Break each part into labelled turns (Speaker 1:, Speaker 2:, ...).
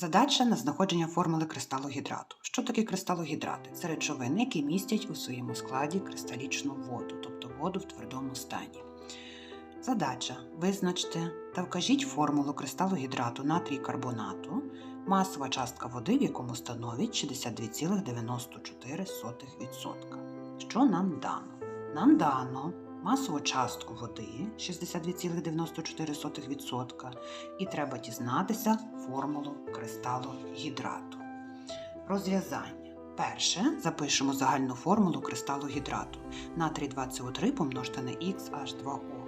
Speaker 1: Задача на знаходження формули кристалогідрату. Що таке кристалогідрати? Це речовини, які містять у своєму складі кристалічну воду, тобто воду в твердому стані. Задача. Визначте та вкажіть формулу кристалогідрату натрій карбонату, масова частка води, в якому становить 62,94%. Що нам дано? Нам дано масову частку води 62,94%, і треба дізнатися формулу кристалогідрату. Розв'язання. Перше запишемо загальну формулу кристалогідрату. Натрій 2СО3 помножте на XH2O.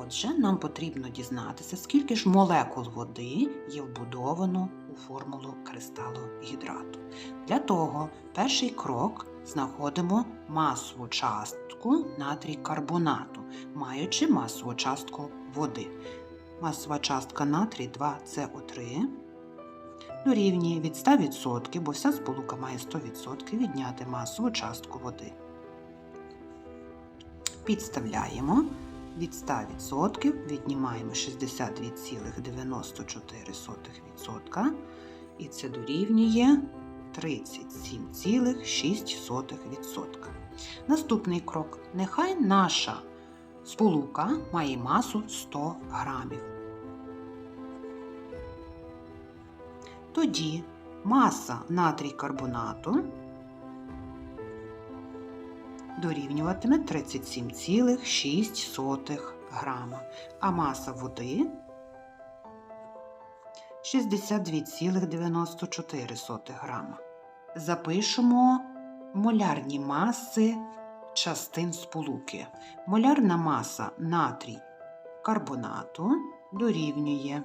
Speaker 1: Отже, нам потрібно дізнатися, скільки ж молекул води є вбудовано у формулу кристалогідрату. Для того перший крок знаходимо масову частку натрій карбонату, маючи масову частку води. Масова частка натрій 2СО3 дорівнює від 100%, бо вся сполука має 100% відняти масову частку води. Підставляємо від 100% віднімаємо 62,94%, і це дорівнює 37,6%. Наступний крок. Нехай наша сполука має масу 100 грамів. Тоді маса натрій карбонату дорівнюватиме 37,6 грама, а маса води 62,94 грама. Запишемо молярні маси частин сполуки. Молярна маса натрій карбонату дорівнює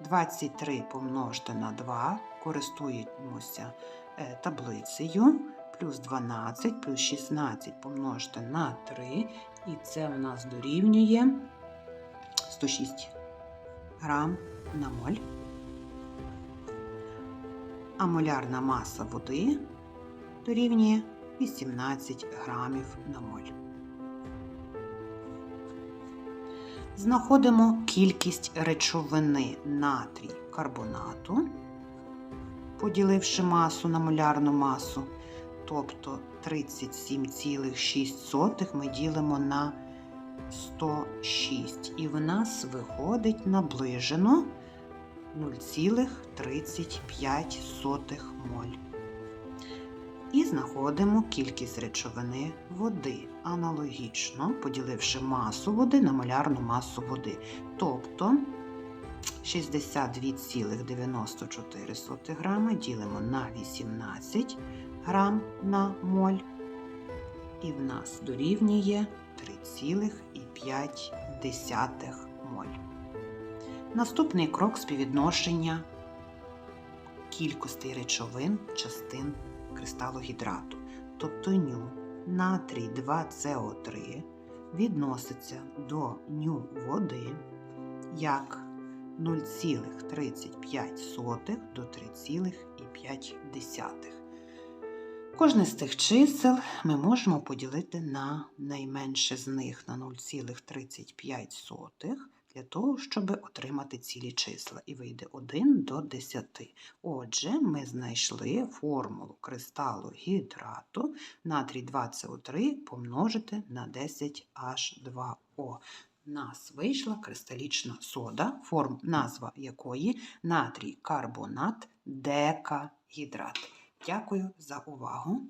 Speaker 1: 23 помножте на 2, користуємося е, таблицею, плюс 12, плюс 16 помножте на 3, і це у нас дорівнює 106 грам на моль. А молярна маса води дорівнює 18 грамів на моль. Знаходимо кількість речовини натрій карбонату, поділивши масу на молярну масу, тобто 37,6 ми ділимо на 106, і в нас виходить наближено 0,35 моль. І знаходимо кількість речовини води, аналогічно поділивши масу води на молярну масу води. Тобто 62,94 грама ділимо на 18 грам на моль, і в нас дорівнює 3,5 моль. Наступний крок співвідношення кількостей речовин частин кристалогідрату, тобто ню натрій 2СО3 відноситься до ню води як 0,35 до 3,5. Кожне з цих чисел ми можемо поділити на найменше з них на 0,35 для того, щоб отримати цілі числа. І вийде 1 до 10. Отже, ми знайшли формулу кристалу гідрату натрій 2СО3 помножити на 10H2O. У нас вийшла кристалічна сода, форм, назва якої натрій карбонат декагідрат. Дякую за увагу!